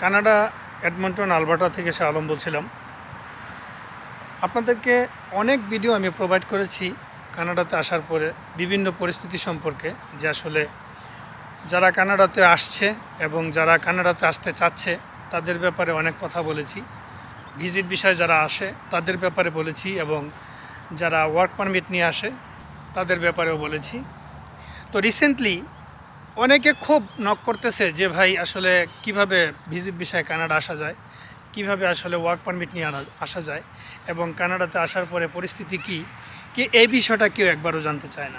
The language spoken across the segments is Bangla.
কানাডা এডমন্টন আলবার্টা থেকে সে আলম বলছিলাম। আপনাদেরকে অনেক ভিডিও আমি প্রোভাইড করেছি কানাডাতে আসার পরে বিভিন্ন পরিস্থিতি সম্পর্কে, যে আসলে যারা কানাডাতে আসছে এবং যারা কানাডাতে আসতে চাচ্ছে, তাদের ব্যাপারে অনেক কথা বলেছি। ভিজিট বিষয়ে যারা আসে, তাদের ব্যাপারে বলেছি এবং যারা ওয়ার্ক পারমিট নিয়ে আসে, তাদের ব্যাপারেও বলেছি। তো রিসেন্টলি অনেকে খুব নক করতেছে যে, ভাই, আসলে কীভাবে ভিজিট বিষয়ে কানাডা আসা যায়? কীভাবে আসলে ওয়ার্ক পারমিট নিয়ে আনা, আসা যায়? এবং কানাডাতে আসার পরে পরিস্থিতি কি? কি এই বিষয়টা কেউ একবারও জানতে চায় না।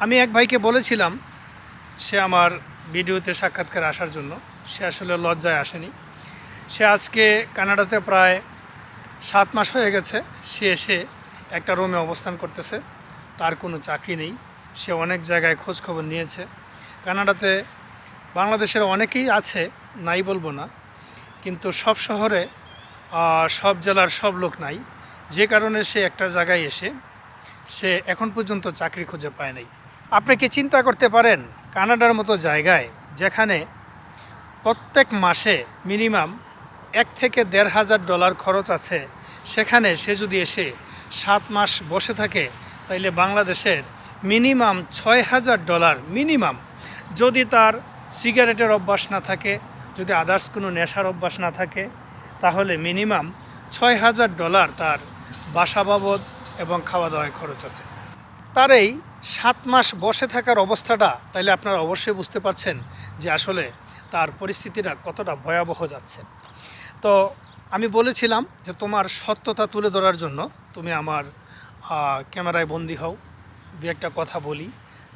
আমি এক ভাইকে বলেছিলাম, সে আমার ভিডিওতে সাক্ষাৎকার আসার জন্য। সে আসলে লজ্জায় আসেনি। সে আজকে কানাডাতে প্রায় সাত মাস হয়ে গেছে। সে এসে একটা রুমে অবস্থান করতেছে। তার কোনো চাকরি নেই। সে অনেক জায়গায় খোঁজ খবর নিয়েছে। কানাডাতে বাংলাদেশের অনেকেই আছে, নাই বলব না। কিন্তু সব শহরে সব জেলার সব লোক নাই। যে কারণে সে একটা জায়গায় এসে সে এখন পর্যন্ত চাকরি খুঁজে পায় নাই। আপনি কি চিন্তা করতে পারেন, কানাডার মতো জায়গায় যেখানে প্রত্যেক মাসে মিনিমাম এক থেকে দেড় হাজার ডলার খরচ আছে, সেখানে সে যদি এসে সাত মাস বসে থাকে, তাইলে বাংলাদেশের মিনিমাম ছয় হাজার ডলার মিনিমাম। যদি তার সিগারেটের অভ্যাস না থাকে, যদি আদার্স কোনো নেশার অভ্যাস না থাকে, তাহলে মিনিমাম ছয় হাজার ডলার তার বাসা বাবদ এবং খাওয়া দাওয়ায় খরচ আছে। তার এই সাত মাস বসে থাকার অবস্থাটা তাইলে আপনারা অবশ্যই বুঝতে পারছেন যে আসলে তার পরিস্থিতিটা কতটা ভয়াবহ যাচ্ছে। তো আমি বলেছিলাম যে তোমার সত্যতা তুলে ধরার জন্য তুমি আমার ক্যামেরায় বন্দি হও। দু একটা কথা বলি,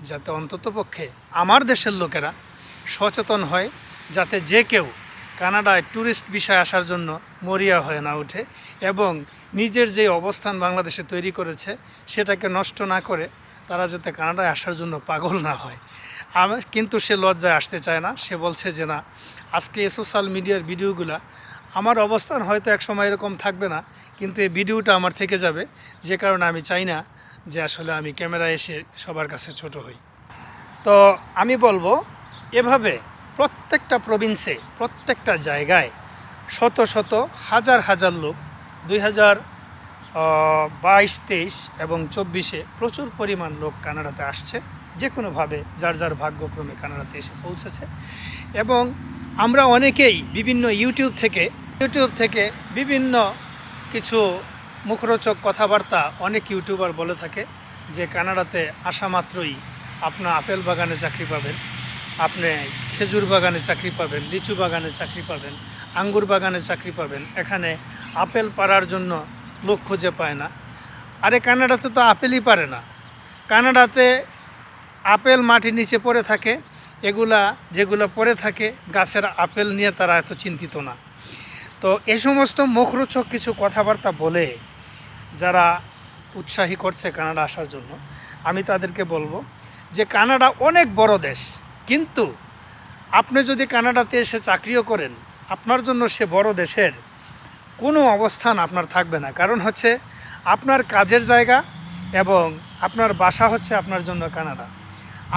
যাতে অন্ততপক্ষে আমার দেশের লোকেরা সচেতন হয়, যাতে যে কেউ কানাডায় ট্যুরিস্ট বিষয় আসার জন্য মরিয়া হয়ে না ওঠে এবং নিজের যে অবস্থান বাংলাদেশে তৈরি করেছে সেটাকে নষ্ট না করে তারা যাতে কানাডায় আসার জন্য পাগল না হয়। আমার কিন্তু সে লজ্জায় আসতে চায় না। সে বলছে যে, না, আজকে এই সোশ্যাল মিডিয়ার ভিডিওগুলা আমার অবস্থান হয়তো এক সময় এরকম থাকবে না, কিন্তু এই ভিডিওটা আমার থেকে যাবে। যে কারণে আমি চাই না যে আসলে আমি ক্যামেরায় এসে সবার কাছে ছোট হই। তো আমি বলব, এভাবে প্রত্যেকটা প্রভিন্সে প্রত্যেকটা জায়গায় শত শত, হাজার হাজার লোক দুই হাজার বাইশ, তেইশ এবং চব্বিশে প্রচুর পরিমাণ লোক কানাডাতে আসছে। যে কোনোভাবে যার যার ভাগ্যক্রমে কানাডাতে এসে পৌঁছেছে। এবং আমরা অনেকেই বিভিন্ন ইউটিউব থেকে ইউটিউব থেকে বিভিন্ন কিছু মুখরোচক কথাবার্তা অনেক ইউটিউবার বলে থাকে যে কানাডাতে আসা মাত্রই আপনার আপেল বাগানে চাকরি পাবেন, আপনি খেজুর বাগানে চাকরি পাবেন, লিচু বাগানে চাকরি পাবেন, আঙ্গুর বাগানে চাকরি পাবেন, এখানে আপেল পাড়ার জন্য লোক খুঁজে পায় না। আরে কানাডাতে তো আপেলই পারে না। কানাডাতে আপেল মাটির নিচে পড়ে থাকে, এগুলা যেগুলো পড়ে থাকে, গাছের আপেল নিয়ে তারা এত চিন্তিত না। তো এ সমস্ত মুখরোচক কিছু কথাবার্তা বলে যারা উৎসাহী করছে কানাডা আসার জন্য, আমি তাদেরকে বলব যে কানাডা অনেক বড় দেশ, কিন্তু আপনি যদি কানাডাতে এসে চাকরিও করেন, আপনার জন্য সে বড় দেশের কোনো অবস্থান আপনার থাকবে না। কারণ হচ্ছে আপনার কাজের জায়গা এবং আপনার বাসা হচ্ছে আপনার জন্য কানাডা।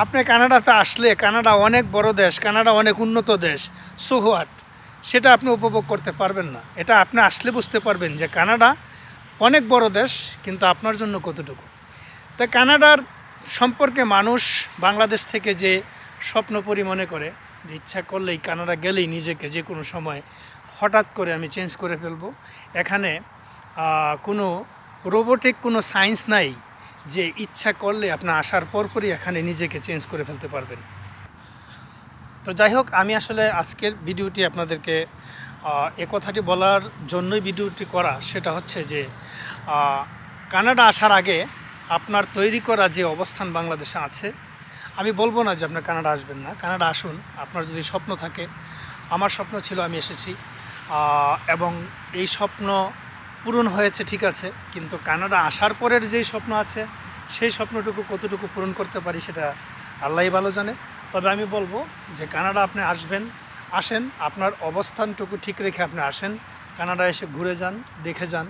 আপনি কানাডাতে আসলে কানাডা অনেক বড় দেশ, কানাডা অনেক উন্নত দেশ, সো হোয়াট? সেটা আপনি উপভোগ করতে পারবেন না। এটা আপনি আসলে বুঝতে পারবেন যে কানাডা অনেক বড় দেশ, কিন্তু আপনার জন্য কতটুকু? তা কানাডার সম্পর্কে মানুষ বাংলাদেশ থেকে যে স্বপ্নপরি মনে করে, যে ইচ্ছা করলেই কানাডা গেলেই নিজেকে যে কোনো সময় হঠাৎ করে আমি চেঞ্জ করে ফেলব। এখানে কোনো রোবোটিক কোনো সায়েন্স নাই যে ইচ্ছা করলে আপনার আসার পরপরই এখানে নিজেকে চেঞ্জ করে ফেলতে পারবেন। তো যাই হোক, আমি আসলে আজকের ভিডিওটি আপনাদেরকে এ কথাটি বলার জন্যই ভিডিওটি করা সেটা হচ্ছে যে কানাডা আসার আগে আপনার তৈরি করা যে অবস্থান বাংলাদেশে আছে, আমি বলব না যে আপনার কানাডা আসবেন না, কানাডা আসুন, আপনার যদি স্বপ্ন থাকে, আমার স্বপ্ন ছিল আমি এসেছি এবং এই স্বপ্ন পূরণ হয়েছে ঠিক আছে, কিন্তু কানাডা আসার পরের যেই স্বপ্ন আছে, সেই স্বপ্নটুকু কতটুকু পূরণ করতে পারি সেটা আল্লাহই ভালো জানে। তবে আমি বলব যে কানাডা আপনি আসবেন আসেন, আপনার অবস্থানটুকু ঠিক রেখে আপনি আসেন কানাডা এসে ঘুরে যান, দেখে যান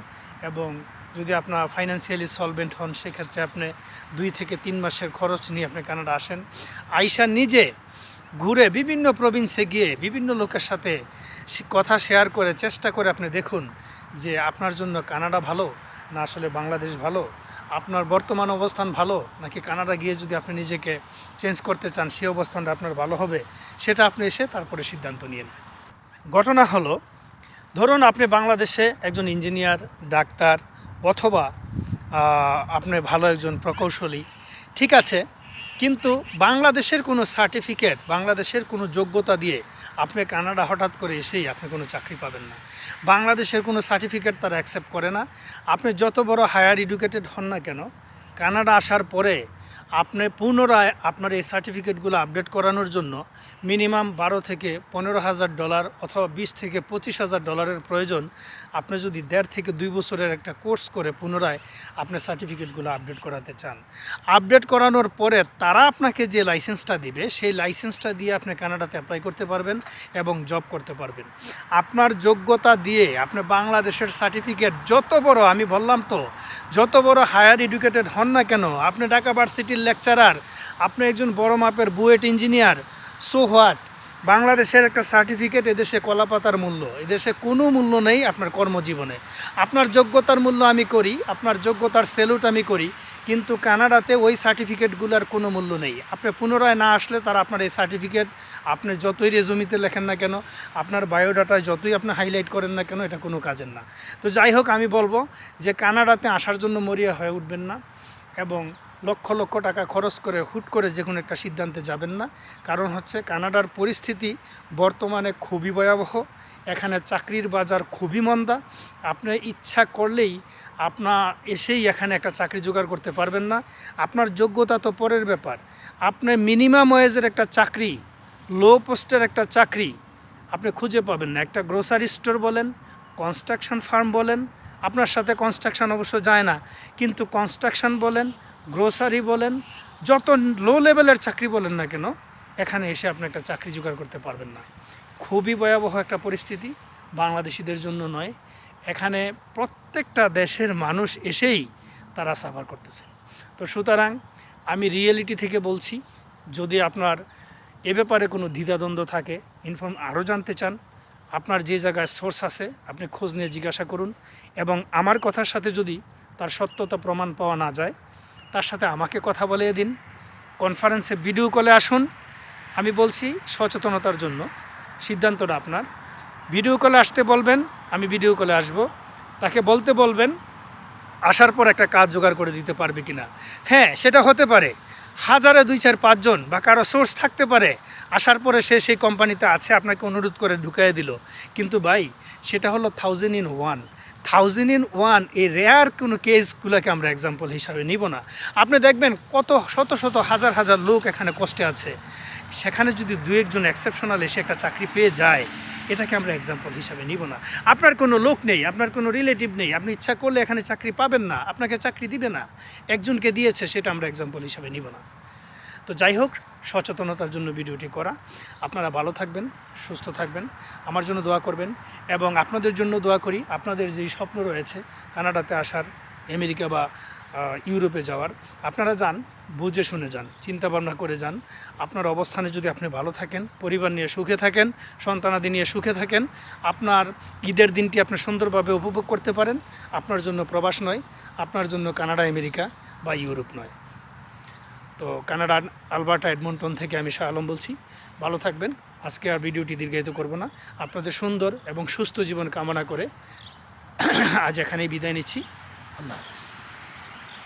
এবং যদি আপনার ফাইন্যান্সিয়ালি সলভেন্ট হন, সেক্ষেত্রে আপনি দুই থেকে তিন মাসের খরচ নিয়ে আপনি কানাডা আসেন। আইসা নিজে ঘুরে বিভিন্ন প্রভিন্সে গিয়ে বিভিন্ন লোকের সাথে কথা শেয়ার করে, চেষ্টা করে আপনি দেখুন যে আপনার জন্য কানাডা ভালো না আসলে বাংলাদেশ ভালো। আপনার বর্তমান অবস্থান ভালো? নাকি কানাডা গিয়ে যদি আপনি নিজেকে চেঞ্জ করতে চান সেই অবস্থানটা আপনার ভালো হবে? সেটা আপনি এসে তারপরে সিদ্ধান্ত নিন ঘটনা হলো, ধরুন আপনি বাংলাদেশে একজন ইঞ্জিনিয়ার ডাক্তার অথবা আপনি ভালো একজন প্রকৌশলী, ঠিক আছে? কিন্তু বাংলাদেশের কোনো সার্টিফিকেট, বাংলাদেশের কোনো যোগ্যতা দিয়ে আপনি কানাডা হঠাৎ করে এসেই আপনি কোনো চাকরি পাবেন না। বাংলাদেশের কোনো সার্টিফিকেট তারা অ্যাকসেপ্ট করে না। আপনি যত বড় হায়ার এডুকেটেড হন না কেন, কানাডা আসার পরে আপনি পুনরায় আপনার এই সার্টিফিকেটগুলো আপডেট করানোর জন্য মিনিমাম বারো থেকে পনেরো হাজার ডলার অথবা বিশ থেকে পঁচিশ হাজার ডলারের প্রয়োজন। আপনি যদি দেড় থেকে দুই বছরের একটা কোর্স করে পুনরায় আপনার সার্টিফিকেটগুলো আপডেট করাতে চান। আপডেট করানোর পরে তারা আপনাকে যে লাইসেন্সটা দিবে, সেই লাইসেন্সটা দিয়ে আপনি কানাডাতে অ্যাপ্লাই করতে পারবেন এবং জব করতে পারবেন। আপনার যোগ্যতা দিয়ে আপনি বাংলাদেশের সার্টিফিকেট যত বড়, আমি বললাম তো, যত বড় হায়ার এডুকেটেড হন না কেন, আপনি ঢাকা ভার্সিটির লেকচারার আপনি একজন বড় মাপের বুয়েট ইঞ্জিনিয়ার সো হোয়াট বাংলাদেশের একটা সার্টিফিকেট এদেশে কলাপাতার মূল্য। এদেশে কোনো মূল্য নেই আপনার কর্মজীবনে। আপনার যোগ্যতার মূল্য আমি করি, আপনার যোগ্যতার সেলুট আমি করি, কিন্তু কানাডাতে ওই সার্টিফিকেটগুলোর কোনো মূল্য নেই। আপনি পুনরায় না আসলে তারা আপনার এই সার্টিফিকেট আপনি যতই রেজুমিতে লেখেন না কেন, আপনার বায়োডাটায় যতই আপনি হাইলাইট করেন না কেন, এটা কোনো কাজের না। তো যাই হোক, আমি বলব যে কানাডাতে আসার জন্য মরিয়া হয়ে উঠবেন না এবং লক্ষ লক্ষ টাকা খরচ করে হুট করে যে কোনো একটা সিদ্ধান্তে যাবেন না। কারণ হচ্ছে কানাডার পরিস্থিতি বর্তমানে খুবই ভয়াবহ। এখানে চাকরির বাজার খুবই মন্দা। আপনি ইচ্ছা করলেই আপনার এসেই এখানে একটা চাকরি জোগাড় করতে পারবেন না। আপনার যোগ্যতা তো পরের ব্যাপার। আপনার মিনিমাম ওয়েজের একটা চাকরি, লো পোস্টের একটা চাকরি আপনি খুঁজে পাবেন না। একটা গ্রোসারি স্টোর বলেন, কনস্ট্রাকশন ফার্ম বলেন, আপনার সাথে কনস্ট্রাকশন অবশ্য যায় না। কিন্তু কনস্ট্রাকশন বলেন গ্রোসারি বলেন, যত লো লেভেলের চাকরি বলেন না কেন, এখানে এসে আপনি একটা চাকরি জোগাড় করতে পারবেন না। খুবই ভয়াবহ একটা পরিস্থিতি, বাংলাদেশিদের জন্য নয়, এখানে প্রত্যেকটা দেশের মানুষ এসেই তারা সাফার করতেছে। তো সুতরাং আমি রিয়েলিটি থেকে বলছি, যদি আপনার এ ব্যাপারে কোনো দ্বিধাদ্বন্দ্ব থাকে ইনফর্ম আরও জানতে চান, আপনার যে জায়গায় সোর্স আছে, আপনি খোঁজ নিয়ে জিজ্ঞাসা করুন এবং আমার কথার সাথে যদি তার সত্যতা প্রমাণ পাওয়া না যায় তার সাথে আমাকে কথা বলে দিন। কনফারেন্সে ভিডিও কলে আসুন। আমি বলছি সচেতনতার জন্য। সিদ্ধান্তটা আপনার। ভিডিও কলে আসতে বলবেন, আমি ভিডিও কলে আসব। তাকে বলতে বলবেন, আসার পর একটা কাজ জোগাড় করে দিতে পারবে কিনা। হ্যাঁ সেটা হতে পারে। হাজারে দুই চার পাঁচজন বা কারও সোর্স থাকতে পারে। আসার পরে সে সেই কোম্পানিতে আছে, আপনাকে অনুরোধ করে ঢুকিয়ে দিল। কিন্তু ভাই, সেটা হলো thousand in one thousand in one এই রেয়ার কোনো কেসগুলোকে আমরা এক্সাম্পল হিসাবে নিব না। আপনি দেখবেন কত, শত শত, হাজার হাজার লোক এখানে কষ্টে আছে। সেখানে যদি দু একজন এক্সেপশনাল এসে একটা চাকরি পেয়ে যায়, এটাকে আমরা এক্সাম্পল হিসাবে নিব না। আপনার কোনো লোক নেই, আপনার কোনো রিলেটিভ নেই, আপনি ইচ্ছা করলে এখানে চাকরি পাবেন না, আপনাকে চাকরি দিবে না। একজনকে দিয়েছে, সেটা আমরা এক্সাম্পল হিসাবে নিব না। তো যাই হোক, সচেতনতার জন্য ভিডিওটি করা। আপনারা ভালো থাকবেন, সুস্থ থাকবেন, আমার জন্য দোয়া করবেন এবং আপনাদের জন্য দোয়া করি, আপনাদের যেই স্বপ্ন রয়েছে কানাডাতে আসার, আমেরিকা বা ইউরোপে যাওয়ার, আপনারা যান, বুঝে শুনে যান চিন্তা ভাবনা করে যান, আপনার অবস্থানে যদি আপনি ভালো থাকেন, পরিবার নিয়ে সুখে থাকেন, সন্তানাদি নিয়ে সুখে থাকেন, আপনার ঈদের দিনটি আপনি সুন্দরভাবে উপভোগ করতে পারেন, আপনার জন্য প্রবাস নয়, আপনার জন্য কানাডা, আমেরিকা বা ইউরোপ নয়। তো কানাডার আলবার্টা এডমন্টন থেকে আমি শাহ আলম বলছি। ভালো থাকবেন। আজকে আর ভিডিওটি দীর্ঘায়িত করব না। আপনাদের সুন্দর এবং সুস্থ জীবন কামনা করে আজ এখানেই বিদায় নিচ্ছি। আল্লাহ হাফিজ।